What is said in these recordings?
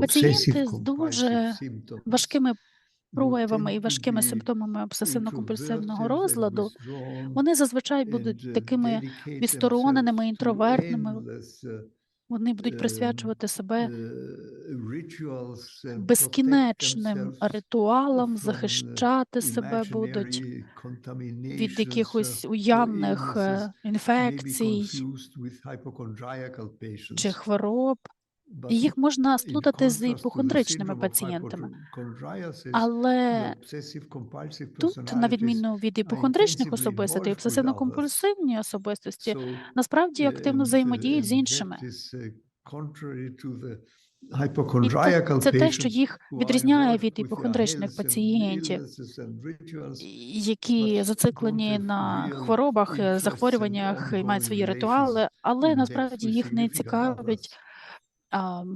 Пацієнти з дуже важкими проявами і важкими симптомами обсесивно-компульсивного розладу, вони зазвичай будуть uh, такими відстороненими, інтровертними. Uh, Вони будуть Ем, присвячувати себе uh, безкінечним ритуалам, uh, захищати себе будуть від uh, якихось уявних е, інфекцій чи хвороб. Їх можна сплутати з іпохондричними пацієнтами. Але тут, на відміну від іпохондричних особистостей, обсесивно-компульсивні особистості насправді uh, активно uh, взаємодіють з іншими. uh, І це те, що їх відрізняє від іпохондричних пацієнтів, які зациклені на хворобах, е, захворюваннях і мають свої ритуали, але насправді їх не цікавить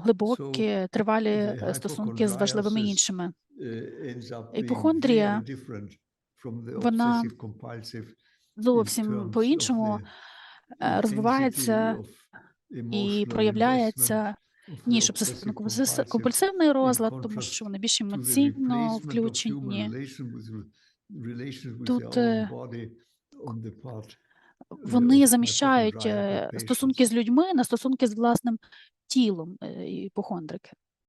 глибокі, тривалі е, стосунки з важливими іншими. uh, Іпохондрія, вона зовсім the е, розвивається і проявляється, ніж обсесивно-компульсивний розлад, тому що вони більш емоційно включені. Тут, е, Вони заміщають е, стосунки з людьми на стосунки з власним тілом е, іпохондрики.